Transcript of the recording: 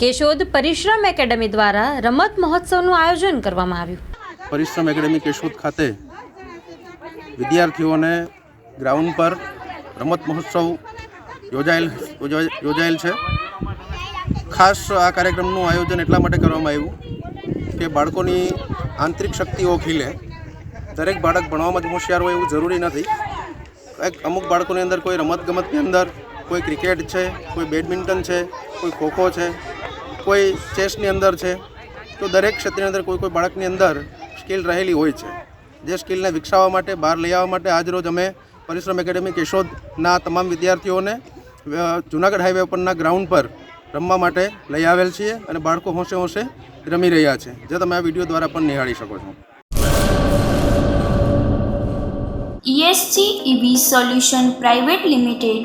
કેશોદ પરિશ્રમ એકેડમી દ્વારા રમત મહોત્સવનું આયોજન કરવામાં આવ્યું. પરિશ્રમ એકેડમી કેશોદ ખાતે વિદ્યાર્થીઓને ગ્રાઉન્ડ પર રમત મહોત્સવ યોજાયેલ યોજાયેલ છે. ખાસ આ કાર્યક્રમનું આયોજન એટલા માટે કરવામાં આવ્યું કે બાળકોની આંતરિક શક્તિઓ ખીલે. દરેક બાળક ભણવામાં જ હોશિયાર હોય એવું જરૂરી નથી. કંઈક અમુક બાળકોની અંદર કોઈ રમતગમતની અંદર કોઈ ક્રિકેટ છે, કોઈ બેડમિન્ટન છે, કોઈ ખોખો છે કોઈ ચેસની અંદર છે, તો દરેક ક્ષેત્રની અંદર કોઈ કોઈ બાળકની અંદર સ્કિલ રહેલી હોય છે. જે સ્કિલને વિકસાવવા માટે, બહાર લઈ આવવા માટે આજરોજ અમે પરિશ્રમ એકેડમી કેશોદના તમામ વિદ્યાર્થીઓને જુનાગઢ હાઈવે પરના ગ્રાઉન્ડ પર રમવા માટે લઈ આવેલ છીએ અને બાળકો હોંશે હોંશે રમી રહ્યા છે. જે તમે આ વીડિયો દ્વારા પણ નિહાળી શકો છો. ESG EV solution private limited